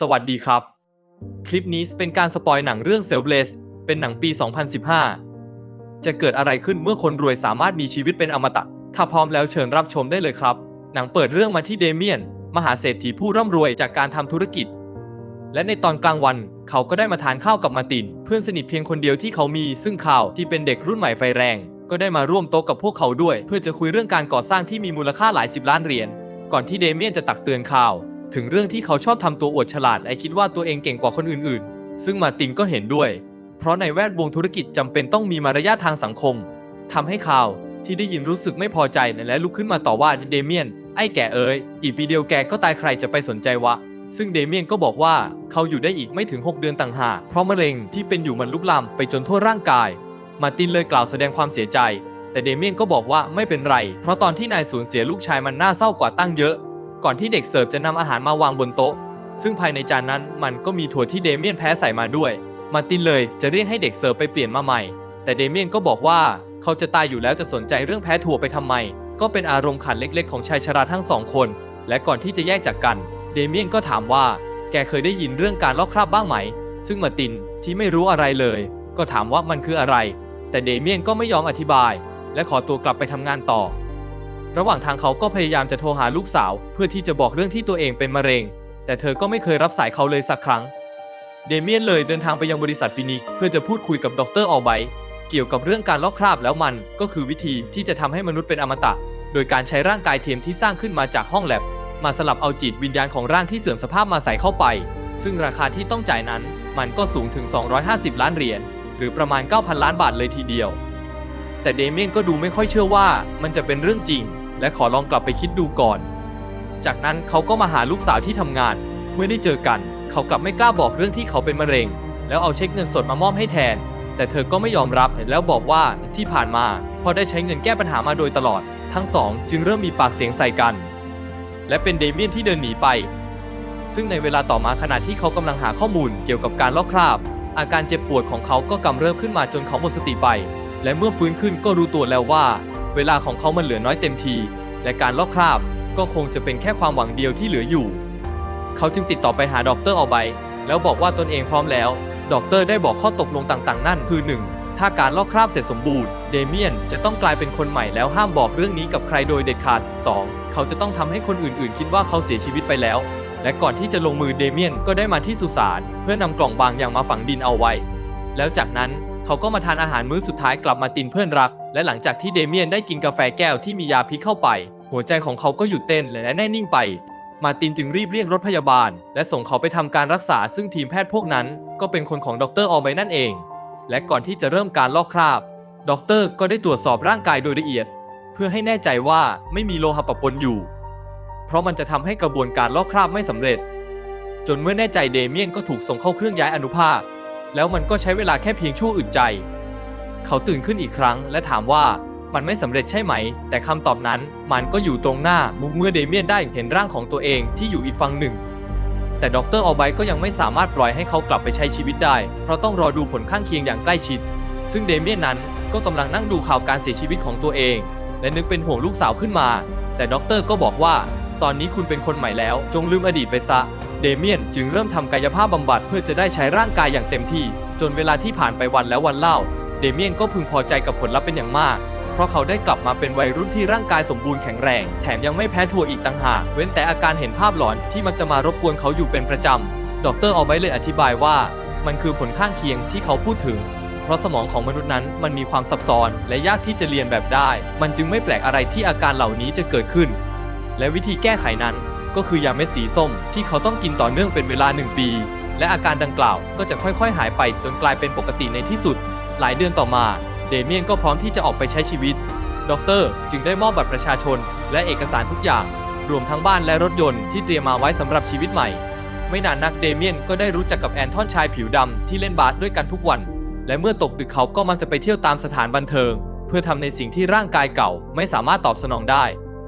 สวัสดีครับ คลิปนี้เป็นการสปอยหนังเรื่อง Selfless เป็นหนังปี 2015 จะเกิดอะไรขึ้นเมื่อคนรวยสามารถมีชีวิตเป็นอมตะ ถ้าพร้อมแล้วเชิญรับชมได้เลยครับ หนังเปิดเรื่องมาที่เดเมียน มหาเศรษฐีผู้ร่ำรวยจากการทำธุรกิจ และในตอนกลางวันเขาก็ได้มาทานข้าวกับมาติน เพื่อนสนิทเพียงคนเดียวที่เขามี ซึ่งข่าวที่เป็นเด็กรุ่นใหม่ไฟแรง ก็ได้มาร่วมโต๊ะกับพวกเขาด้วย เพื่อจะคุยเรื่องการก่อสร้างที่มีมูลค่าหลายสิบล้านเหรียญก่อนที่เดเมียนจะตักเตือนข่าว ถึงเรื่องที่เขาชอบทำตัวอวดฉลาดและคิดว่าตัวเองเก่งกว่าคนอื่นๆ ซึ่งมาตินก็เห็นด้วย เพราะในแวดวงธุรกิจจำเป็นต้องมีมารยาททางสังคมทำให้ข่าวที่ได้ยินรู้สึกไม่พอใจและลุกขึ้นมาต่อว่าเดเมียน ไอ้แก่เอ๋ยอีกปีเดียวแกก็ตายใครจะไปสนใจวะ ซึ่งเดเมียนก็บอกว่าเขาอยู่ได้อีกไม่ถึง 6 เดือนต่างหากเพราะมะเร็งที่เป็นอยู่มันลุกลามไปจนทั่วร่างกาย มาตินเลยกล่าวแสดงความเสียใจ แต่เดเมียนก็บอกว่าไม่เป็นไร เพราะตอนที่นายสูญเสียลูกชายมันน่าเศร้ากว่าตั้งเยอะ ก่อนที่เด็กเสิร์ฟจะนำอาหารมาวางบนโต๊ะ ซึ่งภายในจานนั้นมันก็มีถั่วที่เดเมียนแพ้ใส่มาด้วย มาตินเลยจะเรียกให้เด็กเสิร์ฟไปเปลี่ยนมาใหม่ แต่เดเมียนก็บอกว่าเขาจะตายอยู่แล้วจะสนใจเรื่องแพ้ถั่วไปทำไม ก็เป็นอารมณ์ขันเล็กๆ ของชายชราทั้งสองคน และก่อนที่จะแยกจากกัน เดเมียนก็ถามว่า แกเคยได้ยินเรื่องการลอกคราบบ้างไหม ซึ่งมาตินที่ไม่รู้อะไรเลย ก็ถามว่ามันคืออะไร แต่เดเมียนก็ไม่ยอมอธิบาย และขอตัวกลับไปทำงานต่อ ระหว่างทางเขาก็พยายามจะโทรหาลูกสาว เพื่อที่จะบอกเรื่องที่ตัวเองเป็นมะเร็ง แต่เธอก็ไม่เคยรับสายเขาเลยสักครั้ง เดเมียนเลยเดินทางไปยังบริษัทฟินิกซ์เพื่อจะพูดคุยกับดรออลไบท์เกี่ยวกับเรื่องการลอกคราบแล้วมันก็คือวิธีที่จะทำให้มนุษย์เป็นอมตะ โดยการใช้ร่างกายเทียมที่สร้างขึ้นมาจากห้องแลบ มาสลับเอาจิตวิญญาณของร่างที่เสื่อมสภาพมาใส่เข้าไป ซึ่งราคาที่ต้องจ่ายนั้น มันก็สูงถึง 250 ล้านเหรียญหรือประมาณ 9,000 ล้านบาทเลยทีเดียว แต่เดเมียนก็ดูไม่ค่อยเชื่อว่ามันจะเป็นเรื่องจริง และขอลองกลับไปคิดดูก่อน จากนั้นเขาก็มาหาลูกสาวที่ทำงาน เมื่อได้เจอกัน เขากลับไม่กล้าบอกเรื่องที่เขาเป็นมะเร็ง แล้วเอาเช็คเงินสดมามอบให้แทน แต่เธอก็ไม่ยอมรับแล้วบอกว่าที่ผ่านมาพอได้ใช้เงินแก้ปัญหามาโดยตลอด ทั้งสองจึงเริ่มมีปากเสียงใส่กัน และเป็นเดเมียนที่เดินหนีไป ซึ่งในเวลาต่อมาขณะที่เขากำลังหาข้อมูลเกี่ยวกับการลอกคราบ อาการเจ็บปวดของเขาก็กำเริบขึ้นมาจนเขาหมดสติไป และเมื่อฟื้นขึ้นก็รู้ตัวแล้วว่า เวลาของเขามันเหลือน้อยเต็มที และการลอกคราบก็คงจะเป็นแค่ความหวังเดียวที่เหลืออยู่ เขาจึงติดต่อไปหาดรออไบแล้วบอกว่าตนเองพร้อมแล้ว ดรได้บอกข้อตกลงต่างๆ นั่นคือ 1. ถ้าการลอกคราบเสร็จสมบูรณ์ เดเมียนจะต้องกลายเป็นคนใหม่แล้วห้ามบอกเรื่องนี้กับใครโดยเด็ดขาด 2. เขาจะต้องทำให้คนอื่นๆ คิดว่าเขาเสียชีวิตไปแล้ว และก่อนที่จะลงมือเดเมียนก็ได้มาที่สุสานเพื่อนำกล่องบางอย่างมาฝังดินเอาไว้ แล้วจากนั้น เขาก็มาทานอาหารมื้อสุดท้ายกลับมาตินเพื่อนรัก และหลังจากที่เดเมียนได้กินกาแฟแก้วที่มียาพิษเข้าไป หัวใจของเขาก็หยุดเต้นและแน่นิ่งไป มาตินจึงรีบเรียกรถพยาบาล และส่งเขาไปทำการรักษาซึ่งทีมแพทย์พวกนั้น ก็เป็นคนของดรออลไบนั่นเอง และก่อนที่จะเริ่มการลอกคราบ ดรก็ได้ตรวจสอบร่างกายโดยละเอียด เพื่อให้แน่ใจว่าไม่มีโลหะปะปนอยู่ เพราะมันจะทำให้กระบวนการลอกคราบไม่สำเร็จ จนเมื่อแน่ใจเดเมียนก็ถูกส่งเข้าเครื่องย้ายอนุภาค แล้วมันก็ใช้เวลาแค่เพียงชั่วอึดใจ เขาตื่นขึ้นอีกครั้ง และถามว่ามันไม่สำเร็จใช่ไหม แต่คำตอบนั้นมันก็อยู่ตรงหน้ามุกเมื่อเดเมียนได้เห็นร่างของตัวเองที่อยู่อีกฝั่งหนึ่ง แต่ดรออไบก็ยังไม่สามารถปล่อยให้เขากลับไปใช้ชีวิตได้ เพราะต้องรอดูผลข้างเคียงอย่างใกล้ชิด ซึ่งเดเมียนนั้นก็กำลังนั่งดูข่าวการเสียชีวิตของตัวเอง และนึกเป็นห่วงลูกสาวขึ้นมา แต่ด็อกเตอร์ก็บอกว่า ตอนนี้คุณเป็นคนใหม่แล้ว จงลืมอดีตไปซะ เดเมียนจึงเริ่มทำกายภาพบำบัดเพื่อจะได้ใช้ร่างกายอย่างเต็มที่ จนเวลาที่ผ่านไปวันแล้ววันเล่า เดเมียนก็พึงพอใจกับผลลัพธ์เป็นอย่างมาก เพราะเขาได้กลับมาเป็นวัยรุ่นที่ร่างกายสมบูรณ์แข็งแรง แถมยังไม่แพ้ถั่วอีกต่างหาก เว้นแต่อาการเห็นภาพหลอนที่มักจะมารบกวนเขาอยู่เป็นประจำ ดรออไบเลยอธิบายว่า มันคือผลข้างเคียงที่เขาพูดถึง เพราะสมองของมนุษย์นั้นมันมีความซับซ้อน และยากที่จะเรียนแบบได้ มันจึงไม่แปลกอะไรที่อาการเหล่านี้จะเกิดขึ้น และวิธีแก้ไขนั้น ก็คือยาเม็ดสีส้มที่เขาต้องกินต่อเนื่องเป็นเวลา 1 ปี และอาการดังกล่าวก็จะค่อยๆ หายไปจนกลายเป็นปกติในที่สุด หลายเดือนต่อมา เดเมียนก็พร้อมที่จะออกไปใช้ชีวิตด็อกเตอร์จึงได้มอบบัตรประชาชน และเอกสารทุกอย่าง รวมทั้งบ้านและรถยนต์ที่เตรียมมาไว้สำหรับชีวิตใหม่ ไม่นานนักเดเมียนก็ได้รู้จักกับแอนทอนชายผิวดำที่เล่นบาสด้วยกันทุกวัน และเมื่อตกดึกเขาก็มักจะไปเที่ยวตามสถานบันเทิง เพื่อทำในสิ่งที่ร่างกายเก่า ไม่สามารถตอบสนองได้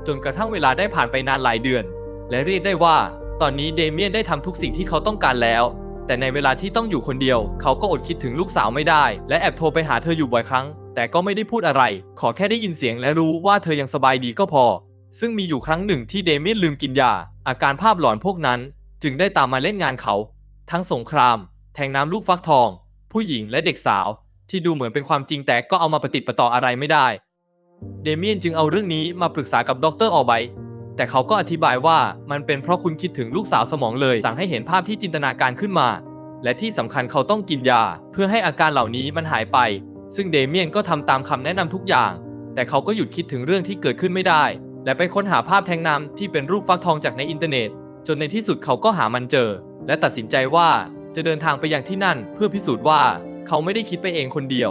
จนกระทั่งเวลาได้ผ่านไปนานหลายเดือน และเรียกได้ว่า ตอนนี้เดเมียนได้ทำทุกสิ่งที่เขาต้องการแล้ว แต่ในเวลาที่ต้องอยู่คนเดียว เขาก็อดคิดถึงลูกสาวไม่ได้ และแอบโทรไปหาเธออยู่บ่อยครั้ง แต่ก็ไม่ได้พูดอะไร ขอแค่ได้ยินเสียงและรู้ว่าเธอยังสบายดีก็พอ ซึ่งมีอยู่ครั้งหนึ่งที่เดเมียนลืมกินยา อาการภาพหลอนพวกนั้น จึงได้ตามมาเล่นงานเขา ทั้งสงคราม แทงน้ำลูกฟักทอง ผู้หญิงและเด็กสาว ที่ดูเหมือนเป็นความจริงแต่ก็เอามาปฏิดประต่ออะไรไม่ได้ เดเมียนจึงเอาเรื่องนี้มาปรึกษากับดรออไบ แต่เขาก็อธิบายว่ามันเป็นเพราะคุณคิดถึงลูกสาวสมองเลย สั่งให้เห็นภาพที่จินตนาการขึ้นมา และที่สำคัญเขาต้องกินยา เพื่อให้อาการเหล่านี้มันหายไป ซึ่งเดเมียนก็ทำตามคำแนะนำทุกอย่าง แต่เขาก็หยุดคิดถึงเรื่องที่เกิดขึ้นไม่ได้ และไปค้นหาภาพแทงน้ำที่เป็นรูปฟักทองจากในอินเทอร์เน็ต จนในที่สุดเขาก็หามันเจอ และตัดสินใจว่าจะเดินทางไปยังที่นั่น เพื่อพิสูจน์ว่าเขาไม่ได้คิดไปเองคนเดียว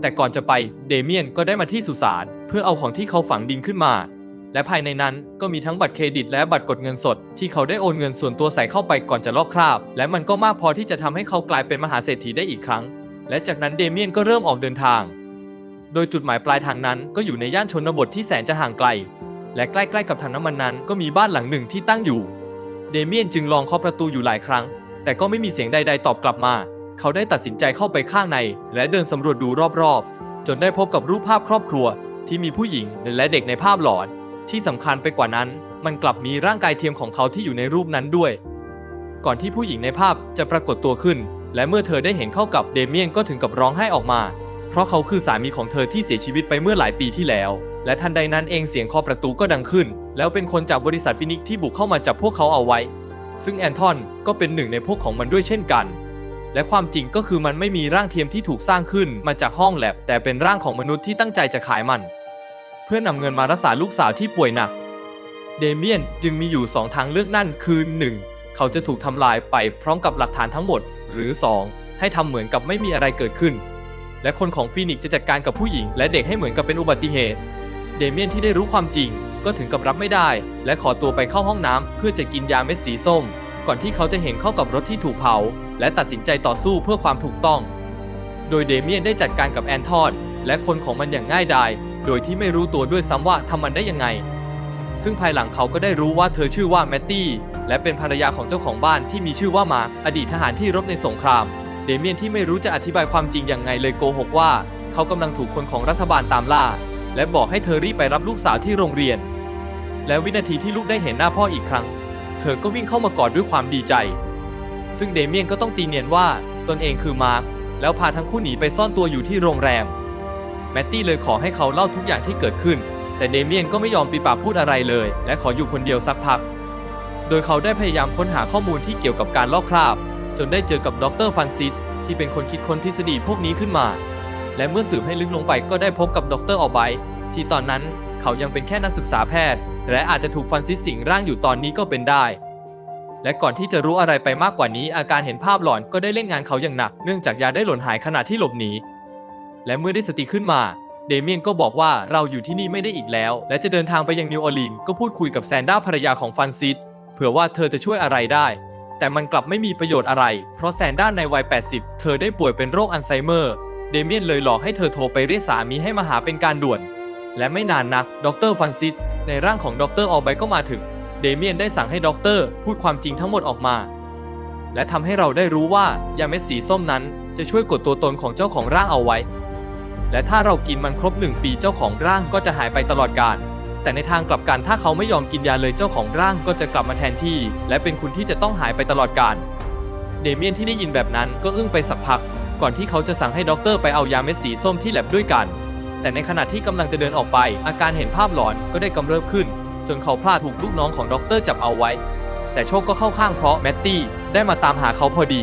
แต่ก่อนจะไปเดเมียนก็ได้มาที่สุสานเพื่อเอาของที่เขาฝังดินขึ้นมา และภายในนั้นก็มีทั้งบัตรเครดิตและบัตรกดเงินสด ที่เขาได้โอนเงินส่วนตัวใส่เข้าไปก่อนจะลอกคราบ และมันก็มากพอที่จะทำให้เขากลายเป็นมหาเศรษฐีได้อีกครั้ง และจากนั้นเดเมียนก็เริ่มออกเดินทาง โดยจุดหมายปลายทางนั้นก็อยู่ในย่านชนบทที่แสนจะห่างไกล และใกล้ๆกับถังน้ำมันนั้นก็มีบ้านหลังหนึ่งที่ตั้งอยู่ เดเมียนจึงลองเคาะประตูอยู่หลายครั้ง แต่ก็ไม่มีเสียงใด ๆ ตอบกลับมา เขาได้ตัดสินใจเข้าไปข้างใน และเดินสำรวจดูรอบๆ จนได้พบกับรูปภาพครอบครัว ที่มีผู้หญิงและเด็กในภาพหลอน ที่สำคัญไปกว่านั้น มันกลับมีร่างกายเทียมของเขาที่อยู่ในรูปนั้นด้วย ก่อนที่ผู้หญิงในภาพจะปรากฏตัวขึ้น และเมื่อเธอได้เห็นเข้ากับเดเมียนก็ถึงกับร้องไห้ออกมา เพราะเขาคือสามีของเธอที่เสียชีวิตไปเมื่อหลายปีที่แล้ว และทันใดนั้นเองเสียงเคาะประตูก็ดังขึ้น แล้วเป็นคนจากบริษัทฟินิกซ์ที่บุกเข้ามาจับพวกเขาเอาไว้ ซึ่งแอนทอนก็เป็นหนึ่งในพวกของมันด้วยเช่นกันและความจริงก็คือมันไม่มีร่างเทียมที่ถูกสร้างขึ้นมาจากห้องแลบแต่เป็นร่างของมนุษย์ที่ตั้งใจจะขายมัน พื่อนำเงินมารักษาลูกสาวที่ป่วยหนัก เดเมียนจึงมีอยู่ 2 ทางเลือกนั่นคือ 1. เขาจะถูกทำลายไปพร้อมกับหลักฐานทั้งหมด หรือ 2. ให้ทำเหมือนกับไม่มีอะไรเกิดขึ้น และคนของฟีนิกซ์จะจัดการกับผู้หญิง และเด็กให้เหมือนกับเป็นอุบัติเหตุ เดเมียนที่ได้รู้ความจริง ก็ถึงกับรับไม่ได้ และขอตัวไปเข้าห้องน้ำเพื่อจะกินยาเม็ดสีส้ม ก่อนที่เขาจะเห็นเข้ากับรถที่ถูกเผา และตัดสินใจต่อสู้เพื่อความถูกต้อง โดยเดเมียนได้จัดการกับแอนทอนและคนของมันอย่างง่ายดาย โดยที่ไม่รู้ตัวด้วยซ้ำว่าทำมันได้ยังไง ซึ่งภายหลังเขาก็ได้รู้ว่าเธอชื่อว่าแมตตี้ และเป็นภรรยาของเจ้าของบ้านที่มีชื่อว่ามาร์คอดีตทหารที่รบในสงคราม เดเมียนที่ไม่รู้จะอธิบายความจริงยังไงเลยโกหกว่า เขากำลังถูกคนของรัฐบาลตามล่า และบอกให้เธอรีบไปรับลูกสาวที่โรงเรียน และวินาทีที่ลูกได้เห็นหน้าพ่ออีกครั้ง เธอก็วิ่งเข้ามากอดด้วยความดีใจ ซึ่งเดเมียนก็ต้องตีเนียนว่าตนเองคือมาร์คแล้วพาทั้งคู่หนีไปซ่อนตัวอยู่ที่โรงแรม แมตตี้เลยขอให้เขาเล่าทุกอย่างที่เกิดขึ้น แต่เดเมียนก็ไม่ยอมปีปากพูดอะไรเลย และขออยู่คนเดียวสักพัก โดยเขาได้พยายามค้นหาข้อมูลที่เกี่ยวกับการลอกคราบ จนได้เจอกับดรฟันซิสที่เป็นคนคิดค้นทฤษฎีพวกนี้ขึ้นมา และเมื่อสืบให้ลึกลงไปก็ได้พบกับดรออไบท์ที่ตอนนั้นเขายังเป็นแค่นักศึกษาแพทย์ และอาจจะถูกฟันซิสสิงร่างอยู่ตอนนี้ก็เป็นได้ และก่อนที่จะรู้อะไรไปมากกว่านี้ อาการเห็นภาพหลอนก็ได้เล่นงานเขาอย่างหนัก เนื่องจากยาได้หล่นหายขณะที่หลบหนี และเมื่อได้สติขึ้นมาเดเมียนก็บอกว่าเราอยู่ที่นี่ไม่ได้อีกแล้ว และจะเดินทางไปยังนิวออร์ลีนส์ก็พูดคุยกับแซนด้าภรรยาของฟันซิสเผื่อว่าเธอจะช่วยอะไรได้ แต่มันกลับไม่มีประโยชน์อะไร เพราะแซนด้าในวัย 80 เธอได้ป่วยเป็นโรคอัลไซเมอร์ เดเมียนเลยหลอกให้เธอโทรไปเรียกสามีให้มาหาเป็นการด่วน และไม่นานนักดรฟันซิสในร่างของดรออลไบก็มาถึง เดเมียนได้สั่งให้ด็อกเตอร์พูดความจริงทั้งหมดออกมา และทำให้เราได้รู้ว่ายาเม็ดสีส้มนั้นจะช่วยกดตัวตนของเจ้าของร่างเอาไว้ และถ้าเรากินมันครบ 1 ปีเจ้าของร่างก็จะหายไปตลอดกาลแต่ในทางกลับกันถ้าเขาไม่ยอมกินยาเลยเจ้าของร่างก็จะกลับมาแทนที่ และเป็นคุณที่จะต้องหายไปตลอดกาลเดเมียนที่ได้ยินแบบนั้นก็อึ้งไปสักพัก ก่อนที่เขาจะสั่งให้ด็อกเตอร์ไปเอายาเม็ดสีส้มที่แลบด้วยกัน แต่ในขณะที่กำลังจะเดินออกไป อาการเห็นภาพหลอนก็ได้กำเริบขึ้น จนเขาพลาดถูกลูกน้องของด็อกเตอร์จับเอาไว้ แต่โชคก็เข้าข้างเพราะแมตตี้ได้มาตามหาเขาพอดี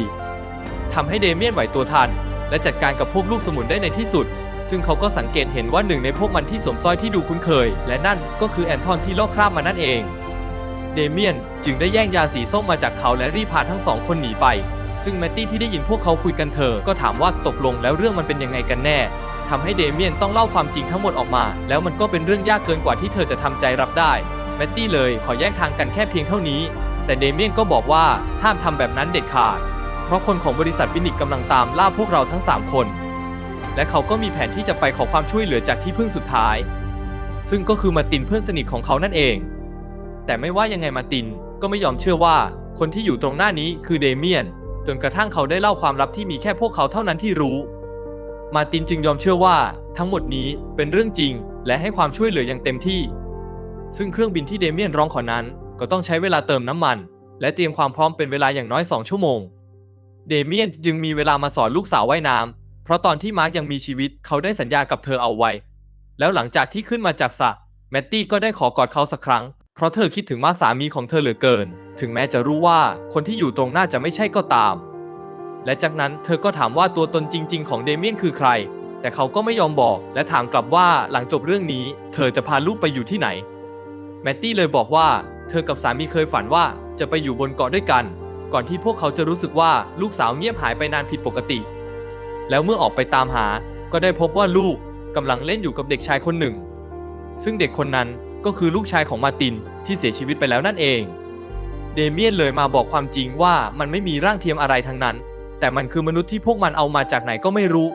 ทำให้เดเมียนไหวตัวทัน และจัดการกับพวกลูกสมุนได้ในที่สุด ซึ่งเขาก็สังเกตเห็นว่าหนึ่งในพวกมันที่สวมสร้อยที่ดูคุ้นเคย และนั่นก็คือแอนทอนที่ลอกคราบมานั่นเอง เดเมียนจึงได้แย่งยาสีส้มมาจากเขาและรีบพาทั้งสองคนหนีไป ซึ่งแมตตี้ที่ได้ยินพวกเขาคุยกันเธอ ก็ถามว่าตกลงแล้วเรื่องมันเป็นยังไงกันแน่ทำให้เดเมียนต้องเล่าความจริงทั้งหมดออกมา แล้วมันก็เป็นเรื่องยากเกินกว่าที่เธอจะทำใจรับได้ แมตตี้เลยขอแยกทางกันแค่เพียงเท่านี้ แต่เดเมียนก็บอกว่าห้ามทำแบบนั้นเด็ดขาด เพราะคนของบริษัทฟินิกส์กำลังตามล่าพวกเราทั้ง 3 คน และเขาก็มีแผนที่จะไปขอความช่วยเหลือจากที่พึ่งสุดท้าย ซึ่งก็คือมาตินเพื่อนสนิทของเขานั่นเอง แต่ไม่ว่ายังไงมาตินก็ไม่ยอมเชื่อว่าคนที่อยู่ตรงหน้านี้คือเดเมียน จนกระทั่งเขาได้เล่าความลับที่มีแค่พวกเขาเท่านั้นที่รู้ มาตินจึงยอมเชื่อว่า ทั้งหมดนี้เป็นเรื่องจริง และให้ความช่วยเหลืออย่างเต็มที่ ซึ่งเครื่องบินที่เดเมียนร้องขอนั้น ก็ต้องใช้เวลาเติมน้ำมัน และเตรียมความพร้อมเป็นเวลาอย่างน้อย 2 ชั่วโมง เดเมียนจึงมีเวลามาสอนลูกสาวว่ายน้ำ เพราะตอนที่มาร์กยังมีชีวิตเขาได้สัญญากับเธอเอาไว้ แล้วหลังจากที่ขึ้นมาจากสระแมตตี้ก็ได้ขอกอดเขาสักครั้ง เพราะเธอคิดถึงมาสามีของเธอเหลือเกิน ถึงแม้จะรู้ว่าคนที่อยู่ตรงหน้าจะไม่ใช่ก็ตาม และจากนั้นเธอก็ถามว่าตัวตนจริง ๆ ของเดเมียนคือใคร แต่เขาก็ไม่ยอมบอกและถามกลับว่าหลังจบเรื่องนี้ เธอจะพาลูกไปอยู่ที่ไหน แมตตี้เลยบอกว่า เธอกับสามีเคยฝันว่าจะไปอยู่บนเกาะด้วยกัน ก่อนที่พวกเขาจะรู้สึกว่าลูกสาวเงียบหายไปนานผิดปกติ แล้วเมื่อออกไปตามหาก็ได้พบว่าลูกกำลังเล่นอยู่กับเด็กชายคนหนึ่ง ซึ่งเด็กคนนั้นก็คือลูกชายของมาตินที่เสียชีวิตไปแล้วนั่นเอง เดเมียนเลยมาบอกความจริงว่ามันไม่มีร่างเทียมอะไรทั้งนั้น แต่มันคือมนุษย์ที่พวกมันเอามาจากไหนก็ไม่รู้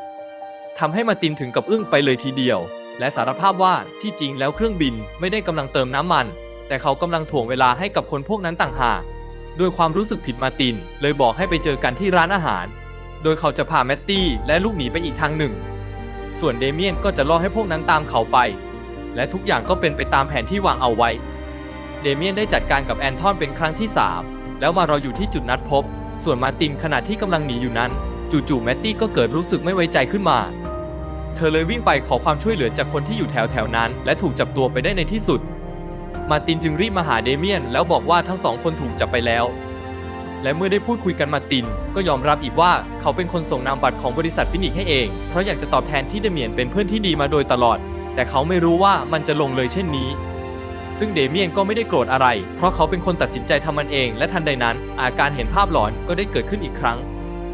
ทำให้มาตินถึงกับอึ้งไปเลยทีเดียว และสารภาพว่าที่จริงแล้วเครื่องบินไม่ได้กำลังเติมน้ำมัน แต่เขากำลังถ่วงเวลาให้กับคนพวกนั้นต่างหากด้วยความรู้สึกผิดมาตินเลยบอกให้ไปเจอกันที่ร้านอาหาร โดยเขาจะพาแมตตี้และลูกหนีไปอีกทางหนึ่ง ส่วนเดเมียนก็จะล่อให้พวกนั้นตามเขาไป และทุกอย่างก็เป็นไปตามแผนที่วางเอาไว้ เดเมียนได้จัดการกับแอนทอนเป็นครั้งที่ 3 แล้วมารออยู่ที่จุดนัดพบ ส่วนมาตินขณะที่กำลังหนีอยู่นั้น จู่ๆแมตตี้ก็เกิดรู้สึกไม่ไว้ใจขึ้นมา เธอเลยวิ่งไปขอความช่วยเหลือจากคนที่อยู่แถวๆนั้น และถูกจับตัวไปได้ในที่สุด มาตินจึงรีบมาหาเดเมียนแล้วบอกว่าทั้งสองคนถูกจับไปแล้ว และเมื่อได้พูดคุยกันมาติน ก็ยอมรับอีกว่าเขาเป็นคนส่งนามบัตรของบริษัทฟินิกส์ให้เอง เพราะอยากจะตอบแทนที่เดเมียนเป็นเพื่อนที่ดีมาโดยตลอด แต่เขาไม่รู้ว่ามันจะลงเลยเช่นนี้ ซึ่งเดเมียนก็ไม่ได้โกรธอะไร เพราะเขาเป็นคนตัดสินใจทำมันเอง และทันใดนั้น อาการเห็นภาพหลอนก็ได้เกิดขึ้นอีกครั้ง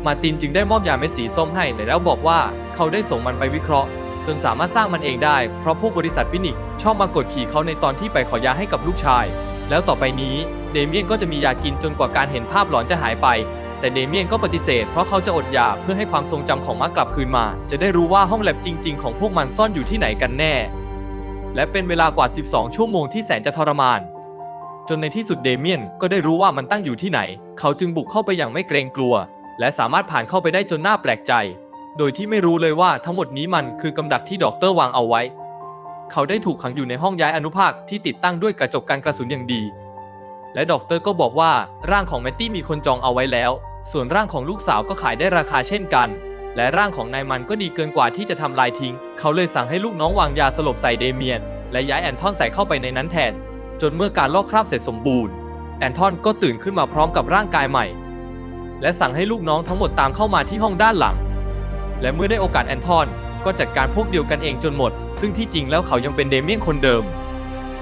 มาตินจึงได้มอบยาเม็ดสีส้มให้แล้วบอกว่าเขาได้ส่งมันไปวิเคราะห์จนสามารถสร้างมันเองได้ เพราะพวกบริษัทฟินิกส์ชอบมากดขี่เขาในตอนที่ไปขอยาให้กับลูกชาย แล้วต่อไปนี้เดเมียนก็จะมียากินจนกว่าการเห็นภาพหลอนจะหายไป แต่เดเมียนก็ปฏิเสธเพราะเขาจะอดยาเพื่อให้ความทรงจำของมาร์กกลับคืนมา จะได้รู้ว่าห้องแลบจริง ๆ ของพวกมันซ่อนอยู่ที่ไหนกันแน่ และเป็นเวลากว่า 12 ชั่วโมงที่แสนจะทรมาน จนในที่สุดเดเมียนก็ได้รู้ว่ามันตั้งอยู่ที่ไหน เขาจึงบุกเข้าไปอย่างไม่เกรงกลัว และสามารถผ่านเข้าไปได้จนน่าแปลกใจ โดยที่ไม่รู้เลยว่าทั้งหมดนี้มันคือกำดักที่ด็อกเตอร์วางเอาไว้ เขาได้ถูกขังอยู่ในห้องย้ายอนุภาคที่ติดตั้งด้วยกระจกกันกระสุนอย่างดี และด็อกเตอร์ก็บอกว่าร่างของแมตตี้มีคนจองเอาไว้แล้ว ส่วนร่างของลูกสาวก็ขายได้ราคาเช่นกัน และร่างของนายมันก็ดีเกินกว่าที่จะทำลายทิ้ง เขาเลยสั่งให้ลูกน้องวางยาสลบใส่เดเมียน และย้ายแอนทอนใส่เข้าไปในนั้นแทน จนเมื่อการลอกคราบเสร็จสมบูรณ์ แอนทอนก็ตื่นขึ้นมาพร้อมกับร่างกายใหม่ และสั่งให้ลูกน้องทั้งหมดตามเข้ามาที่ห้องด้านหลัง และเมื่อได้โอกาสแอนทอน ก็จัดการพวกเดียวกันเองจนหมด ซึ่งที่จริงแล้วเขายังเป็นเดเมียนคนเดิม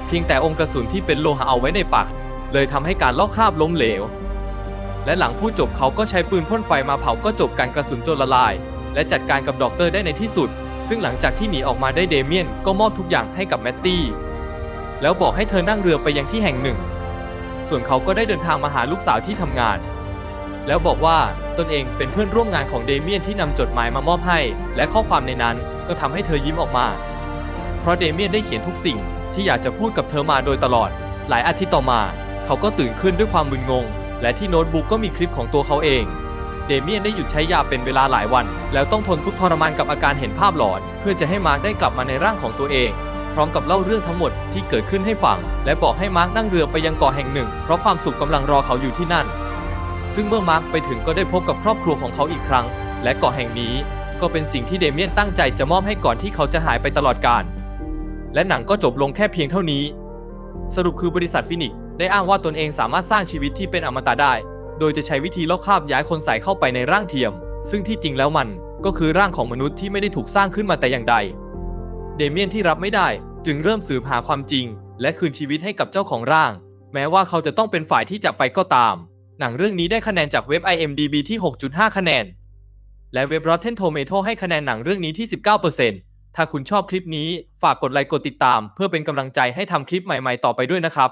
เพียงแต่องค์กระสุนที่เป็นโลหะเอาไว้ในปาก เลยทำให้การลอกคราบล้มเหลว และหลังพูดจบเขาก็ใช้ปืนพ่นไฟมาเผาก็จบการกระสุนจนละลาย และจัดการกับด็อกเตอร์ได้ในที่สุด ซึ่งหลังจากที่หนีออกมาได้เดเมียนก็มอบทุกอย่างให้กับแมตตี้ แล้วบอกให้เธอนั่งเรือไปยังที่แห่งหนึ่ง ส่วนเขาก็ได้เดินทางมาหาลูกสาวที่ทำงาน แล้วบอกว่าตนเองเป็นเพื่อนร่วมงานของเดเมียนที่นำจดหมายมามอบให้ และข้อความในนั้นก็ทำให้เธอยิ้มออกมา เพราะเดเมียนได้เขียนทุกสิ่งที่อยากจะพูดกับเธอมาโดยตลอด หลายอาทิตย์ต่อมา เขาก็ตื่นขึ้นด้วยความมึนงง และที่โน้ตบุ๊กก็มีคลิปของตัวเขาเอง เดเมียนได้หยุดใช้ยาเป็นเวลาหลายวัน แล้วต้องทนทุกข์ทรมานกับอาการเห็นภาพหลอน เพื่อจะให้มาร์กได้กลับมาในร่างของตัวเองพร้อมกับเล่าเรื่องทั้งหมดที่เกิดขึ้นให้ฟัง และบอกให้มาร์กนั่งเรือไปยังเกาะแห่งหนึ่ง เพราะความสุขกำลังรอเขาอยู่ที่นั่น ซึ่งเมื่อมาร์กไปถึงก็ได้พบกับครอบครัวของเขาอีกครั้ง และเกาะแห่งนี้ก็เป็นสิ่งที่เดเมียนตั้งใจจะมอบให้ก่อนที่เขาจะหายไปตลอดกาลและหนังก็จบลงแค่เพียงเท่านี้ สรุปคือบริษัทฟินิกส์ได้อ้างว่าตนเองสามารถสร้างชีวิตที่เป็นอมตะได้ โดยจะใช้วิธีลอกคราบย้ายคนใส่เข้าไปในร่างเทียม ซึ่งที่จริงแล้วมันก็คือร่างของมนุษย์ที่ไม่ได้ถูกสร้างขึ้นมาแต่อย่างใด เดเมียนที่รับไม่ได้ จึงเริ่มสืบหาความจริง และคืนชีวิตให้กับเจ้าของร่าง แม้ว่าเขาจะต้องเป็นฝ่ายที่จะไปก็ตาม หนังเรื่องนี้ได้คะแนนจากเว็บ IMDb ที่ 6.5 คะแนน และเว็บ Rotten Tomato ให้คะแนนหนังเรื่องนี้ที่ 19%ถ้าคุณชอบคลิปนี้ ฝากกดไลค์กดติดตาม เพื่อเป็นกำลังใจให้ทำคลิปใหม่ๆ ต่อไปด้วยนะครับ